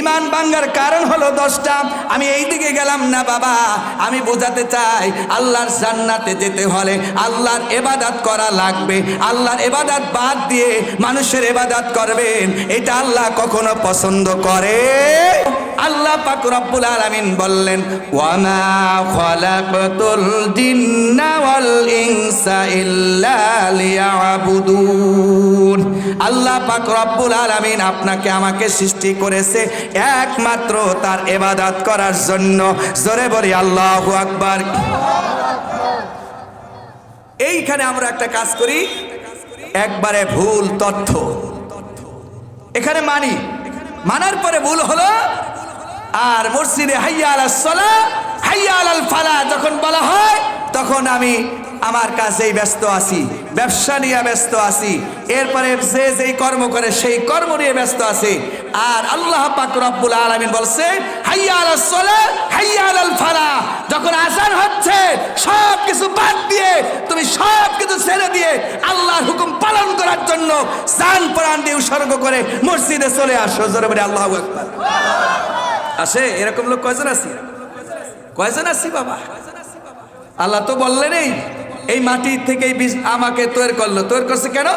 ইমান bunker কারণ হলো দশটা। আমি এই দিকে গেলাম না বাবা। আমি বোঝাতে চাই, আল্লাহর জান্নাতে যেতে হলে আল্লাহর এবাদাত করা লাগবে। আল্লাহর এবাদাত বাদ দিয়ে মানুষের এবাদাত করবেন। এটা আল্লাহ কখনো পছন্দ করে? আল্লাহ পাক রব্বুল আলামিন বললেন, ওয়ামা খলাকতুল ইনসা ইল্লা লিয়াবুদুন। পাক রব্বুল আলামিন আপনাকে আমাকে সৃষ্টি করেছে একমাত্র তার ইবাদত করার জন্য। জোরে বলি, আল্লাহ আকবার। এইখানে আমরা একটা কাজ করি, একবারে ভুল তথ্য। এখানে মানি। মানার পরে ভুল হলো, আর মসজিদে হাইয়া আলাল সলা হাইয়া আলাল ফালা যখন বলা হয়, তখন আমি আমার কাছেই ব্যস্ত আছি, ব্যবসা নিয়ে ব্যস্ত আছি, এরপরে যে যেই কর্ম করে সেই কর্ম নিয়ে ব্যস্ত আছে। আর আল্লাহ পাক রব্বুল আলামিন বলছে, হাইয়া আলাল সলা হাইয়া আলাল ফালা যখন আজান হচ্ছে সব কিছু বাদ দিয়ে, তুমি সব কিছু ছেড়ে দিয়ে আল্লাহর হুকুম পালন করার জন্য স্নান প্রাণ দিয়ে উৎসর্গ করে মসজিদে চলে আসো। জোরে বলে, আল্লাহ আকবার। আসে, এরকম লোক কয়জন আছি? কয়জন আছি বাবা? আল্লাহ তো বললেনই এই মাটি থেকেই আমাকে তৈরি করল। তৈরি করছে কেন?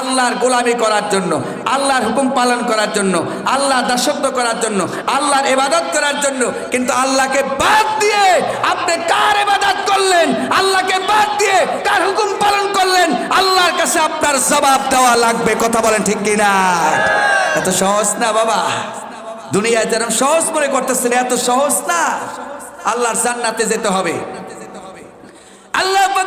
আল্লাহর গোলামি করার জন্য, আল্লাহর হুকুম পালন করার জন্য আল্লাহ দাসত্ব করার জন্য, আল্লাহর এবাদত করার জন্য। কিন্তু আল্লাহকে বাদ দিয়ে আপনি কার এবাদত করলেন? আল্লাহকে বাদ দিয়ে কার হুকুম পালন করলেন? আল্লাহর কাছে আপনার জবাব দেওয়া লাগবে। কথা বলেন ঠিক কিনা? এত সহজ না বাবা? দুনিয়ায় যেরকম সহজ মনে করতেছেন, এত সহজ না? আল্লাহর জান্নাতে যেতে হবে।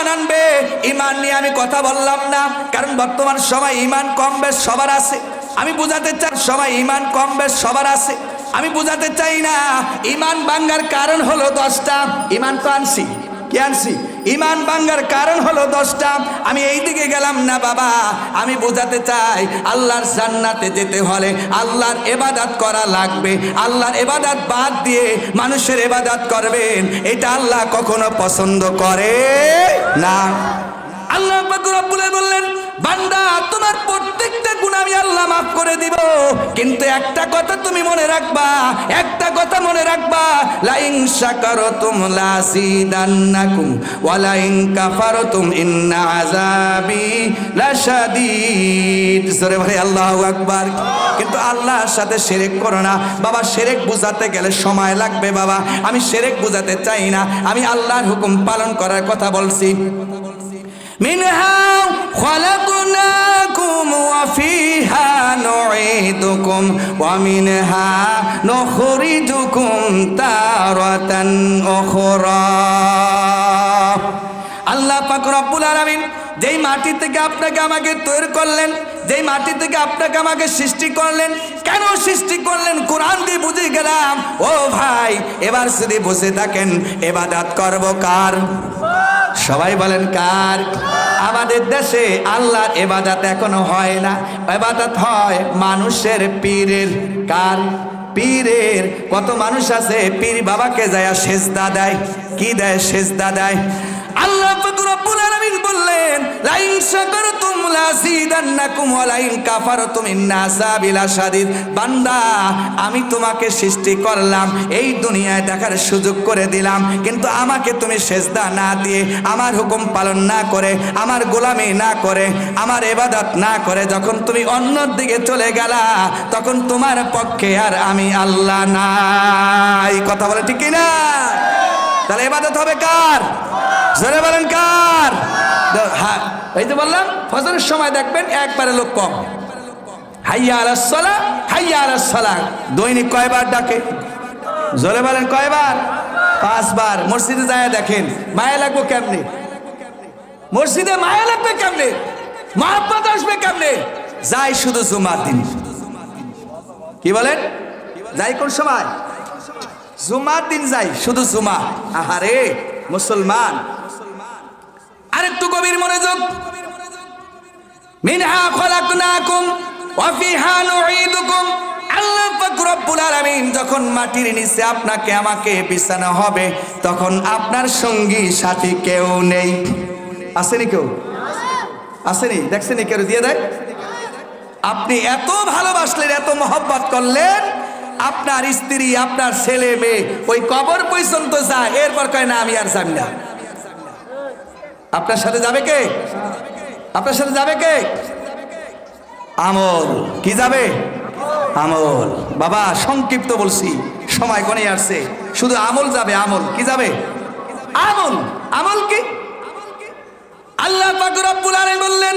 ঈমান আনবে, ইমান নিয়ে আমি কথা বললাম না। কারণ বর্তমান সময় ইমান কম বেশ সবার আছে। আমি বুঝাতে চাই সবাই ইমান কম বেশ সবার আছে। আমি বুঝাতে চাই না, ইমান বাঙ্গার কারণ হলো দশটা। ইমান তো আনছি। কে আনছি? ইমান ভাঙ্গার কারণ হলো দশটা। আমি এই দিকে গেলাম না বাবা, আমি বোঝাতে চাই, আল্লাহর জান্নাতে যেতে হলে আল্লাহর এবাদাত করা লাগবে। আল্লাহর এবাদাত বাদ দিয়ে মানুষের এবাদাত করবেন এটা আল্লাহ কখনো পছন্দ করে না। আল্লাহ বললেন বান্দা, তোমার প্রত্যেকটা গুণ আমি আল্লাহ মাফ করে দিব। কিন্তু একটা কথা তুমি মনে রাখবা, একটা কথা মনে রাখবা। লাইন শাকারতুম লাসিদান্নাকুম ওয়া লাইন কাফারতুম ইন্না আযাবি লাশাদীদ। সরে ভাই আল্লাহু আকবার। কিন্তু আল্লাহর সাথে শিরক করো না। বাবা, শিরক বুঝাতে গেলে সময় লাগবে বাবা। আমি শিরক বুঝাতে চাই না। আমি আল্লাহর হুকুম পালন করার কথা বলছি। منها خلقناكم وفيها نعيدكم ومنها نخرجكم تارة أخرى আল্লাহ পাক রব্বুল আলামিন যেই মাটি থেকে আপনাকে আমাকে তৈরি করলেন যেই মাটি থেকে আপনাকে আমাকে সৃষ্টি করলেন কেন সৃষ্টি করলেন কোরআন দিয়ে বুঝে গেলাম ও ভাই এবার যদি বসে থাকেন এবাদাত করব কার সবাই বলেন কার? আমাদের দেশে আল্লাহর এবাদাত এখনও হয় না। এবাদাত হয় মানুষের পীরের। কার? পীরের। কত মানুষ আছে, পীর বাবাকে যায় সেজদা দেয়। কি দেয়? সেজদা দেয়। আল্লাহ বান্দা, আমি তোমাকে সৃষ্টি করলাম, এই দুনিয়ায় দেখার সুযোগ করে দিলাম, কিন্তু আমাকে তুমি সেজদা না দিয়ে আমার হুকুম পালন না করে, আমার গোলামি না করে, আমার এবাদত না করে, যখন তুমি অন্য দিকে চলে গেলা, তখন তোমার পক্ষে আর আমি আল্লাহ নাই। কথা বলে ঠিক না তাহলে এবাদত হবে কার? জোরে বলেন কার? হ্যাঁ এই তো বললাম, ফজরের সময় দেখবেন একবারে লোক কম। হাইয়া আলাসলা হাইয়া আলাসলা দৈনিক কয়বার ডাকে? জোরে বলেন কয়বার? পাঁচবার। মসজিদে যায় দেখেন, মায়া লাগবো কেমনে? মসজিদে মায়া লাগবে কেমনে? মহাব্বত আসবে কেমনে? যাই শুধু জুমার দিন। কি বলেন? যাই কোন সময়? জুমার দিন যাই শুধু জুমা। আহারে, মুসলমান। আরেকটু গভীর মনোযোগ। মিনহা খলাকনাকুম ওয়া ফিহা নুঈদুকুম। আল্লাহ পাক রব্বুল আলামিন যখন মাটির নিচে আপনাকে, আমাকে বিছানো হবে, তখন আপনার সঙ্গী সাথী কেউ নেই। আসেনি কেউ? আসেনি? দেখছেনি কেউ? দিয়ে দেয়। আপনি এত ভালোবাসলেন, এত মহব্বত করলেন, আপনার স্ত্রী, আপনার ছেলে মেয়ে ওই কবর পর্যন্ত যায়, এরপর কয়, না, আমি আর যাবি না। আপনার সাথে যাবে কে? আপনার সাথে যাবে কে? আমল। কি যাবে? আমল। বাবা, সংক্ষিপ্ত বলছি। সময় কনে আসছে। শুধু আমল যাবে, আমল। কি যাবে? আমল। আমল কি? আল্লাহ আরে বললেন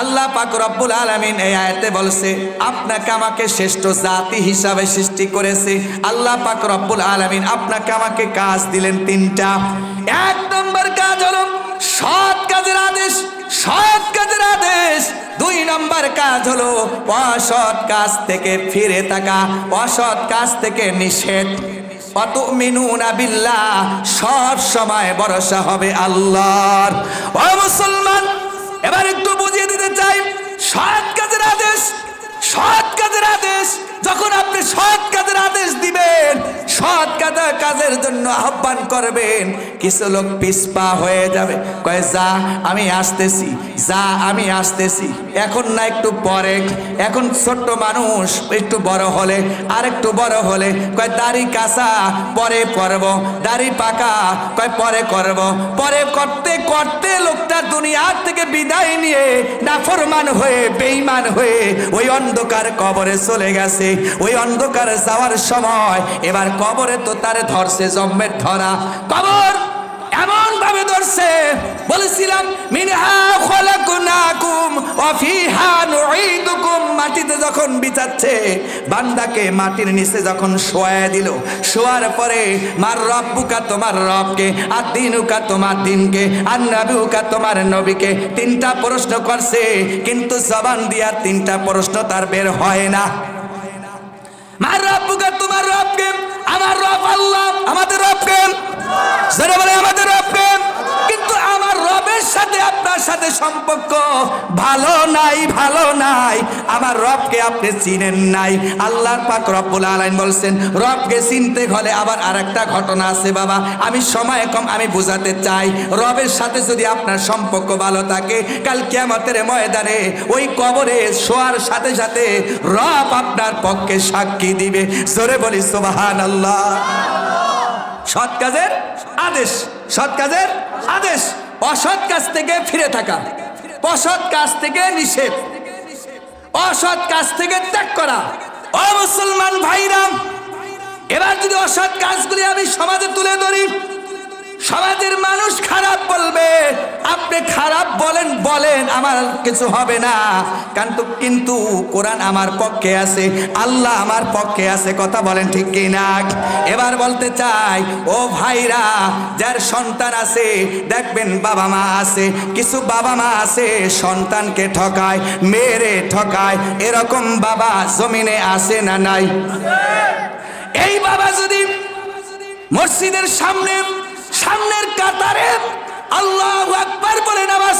আল্লাহু পাক রব্বুল আলামিন এই আয়াতে বলছে, আপনাকে আমাকে শ্রেষ্ঠ জাতি হিসাবে সৃষ্টি করেছে। আল্লাহ পাক রব্বুল আলামিন আপনাকে আমাকে কাজ দিলেন তিনটা। এক নম্বর কাজ হলো সৎ কাজের আদেশ, সৎ কাজের আদেশ। দুই নম্বর কাজ হলো অসৎ কাজ থেকে ফিরে থাকা, অসৎ কাজ থেকে নিষেধ। সব সময় ভরসা হবে আল্লাহর। ও মুসলমান, এবার একটু চাই। সৎ কাজের আদেশ সৎ কাজের আদেশ। যখন আপনি সৎ কাজের আদেশ দিবেন, সৎ কাজে কাজের জন্য আহ্বান করবেন, কিছু লোক পিসপা হয়ে যাবে। কয়, যা, আমি আসতেছি। যা, আমি আসতেছি। এখন না, একটু পরে। এখন ছোট্ট মানুষ, একটু বড় হলে আর একটু বড় হলে। কয়, দাড়ি কাঁচা, পরে করব। দাড়ি পাকা, কয়, পরে করব। পরে করতে করতে লোকটা দুনিয়ার থেকে বিদায় নিয়ে নাফরমান হয়ে, বেঈমান হয়ে ওই অন্ধকার কবরে চলে গেছে। ওই অন্ধকার যাওয়ার সময়, এবার কবরে তো তার ধরছে জম্মের ধরা। কবর এমন ভাবে ধরছে, বলেছিলাম, মিনহা খলাকুনাকুম ওয়া ফিহা নুঈদুকুম। মাটিতে যখন বিছাচ্ছে বান্দাকে মাটির নিচে যখন শোয়া দিল, শোয়ার পরে, মার রব্বুকা তোমার রবকে, আর দিনুকা তোমার দিনকে, আর নবীকা তোমার নবীকে। তিনটা প্রশ্ন করছে, কিন্তু জবান দিয়া তিনটা প্রশ্ন তার বের হয় না। মার রব্বুকা তোমার রবকে আমার রব আল্লাহ আমাদের রবকে যারা বলে আমাদের রবকে কিন্তু সাথে আপনার সাথে সম্পর্ক ভালো নাই ভালো নাই। আমার রবকে আপনি চিনেন নাই। আল্লাহর পাক রব্বুল আলাইন বলছেন, রবকে চিনতে হলে আবার আরেকটা ঘটনা আছে বাবা। আমি সময় কম, আমি বুঝাতে চাই। রবের সাথে যদি আপনার সম্পর্ক ভালো থাকে, কাল কিয়ামতের ময়দানে ওই কবরে শোয়ার সাথে সাথে রব আপনার পক্ষে সাক্ষী দিবে। জোরে বলি সুবাহান আল্লাহ সৎ কাজের আদেশ, সৎ কাজের আদেশ। অসৎ কাজ থেকে ফিরে থাকা, অসৎ কাজ থেকে নিষেধ, অসৎ কাজ থেকে ত্যাগ করা। ও মুসলমান ভাইরাম, এবার যদি অসৎ কাজগুলি আমি সমাজে তুলে ধরি সমাজের মানুষ খারাপ বলবে। আপনি খারাপ বলেন বলেন, আমার কিছু হবে না। কিন্তু কিন্তু কোরআন আমার পক্ষে আছে, আল্লাহ আমার পক্ষে আছে, কথা বলেন ঠিক কি না এবার বলতে চাই, ও ভাইরা, যার সন্তান আছে, দেখবেন বাবা মা আছে, কিছু বাবা মা আছে, সন্তানকে ঠকায়, মেরে ঠকায়, এরকম বাবা জমিনে আসে না নাই? এই বাবা যদি মসজিদের সামনে আল্লাহ আকবার বলে নামাজ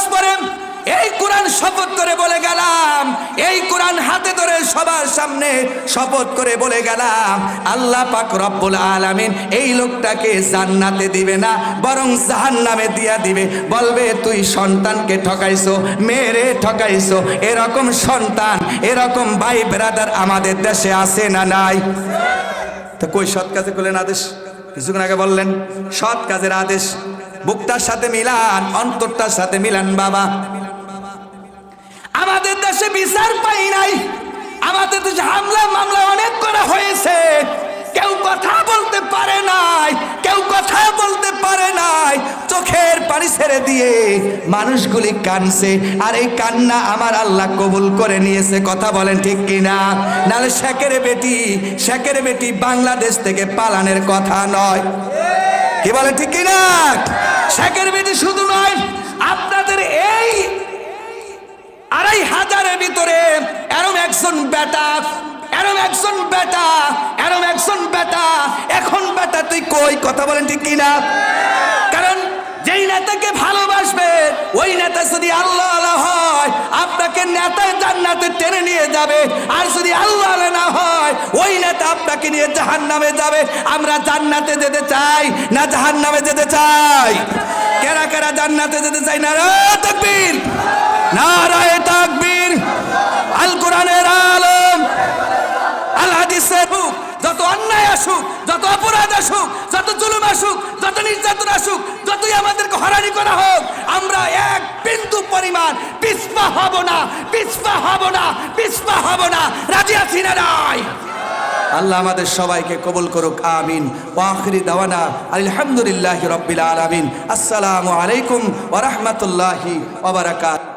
এই কোরআন শপথ করে বলে গেলাম। এই কোরআন হাতে সবার সামনে শপথ করে বলে গেলাম। আল্লাহ আলামিন এই লোকটাকে জান্নাতে দিবে না, বরং জাহান্নামে দিয়া দিবে। বলবে, তুই সন্তানকে এরকম সন্তান, এরকম ভাই ব্রাদার আমাদের দেশে আছে না নাই? তো কই, সৎ কাজে করলেন আদেশ? কিছুক্ষণ আগে বললেন, সৎ কাজের আদেশ। বুকটার সাথে মিলান, অন্তরটার সাথে মিলান, বাবা। আমাদের দেশে বিচার পাই নাই। আমাদের দেশে হামলা, মামলা অনেক করা হয়েছে। কেউ কথা বলতে পারে নাই, কেউ কথা বলতে পারে নাই। চোখের পানি ছেড়ে দিয়ে মানুষগুলি কানছে আর এই কান্না আমার আল্লাহ কবুল করে নিয়েছে। কথা বলেন ঠিক কিনা? নালে শেখের বেটি শেখের বেটি বাংলাদেশ থেকে পালানের কথা নয়। কি বলে ঠিক কিনা? শেখের বেটি শুধু নয়, আপনাদের এই আড়াই হাজারের ভিতরে এরম একজন বেটা, এরম একজন বেটা, এরম একজন বেটা, এখন বেটা তুই কই? কথা বলেন ঠিক কিনা? নেতাকে ভালোবাসবে, ওই নেতা যদি আল্লাহ আল্লাহ হয়, আপনাকে নেতায় জান্নাতে টেনে নিয়ে যাবে। আর যদি আল্লাহ আল্লাহ না হয়, ওই নেতা আপনাকে নিয়ে জাহান নামে যাবে। আমরা জান্নাতে যেতে চাই না জাহান নামে যেতে চাই? কেরা কেরা জান্নাতে যেতে চাই না রে তকবীর নারায় তাকবীর। আল কোরআনের আলম, আল হাদিসের বুক। যত অন্যায় আসুক, যত অপরাধ আসুক, যত জুলুম আসুক, যত নির্যাতন আসুক, যতই হরানি করা হোক, আমরা এক বিন্দু পরিমাণ পিসপা হব না পিসপা হব না পিসপা হব না। রাজি আছি না নাই? আল্লাহ আমাদের সবাইকে কবুল করুক, আমিন। ওয়াখরি দাওয়ানা আলহামদুলিল্লাহ রব্বিল আলামিন। আসসালামু আলাইকুম ওয়া রাহমাতুল্লাহি ওয়া বারাকাতুহু।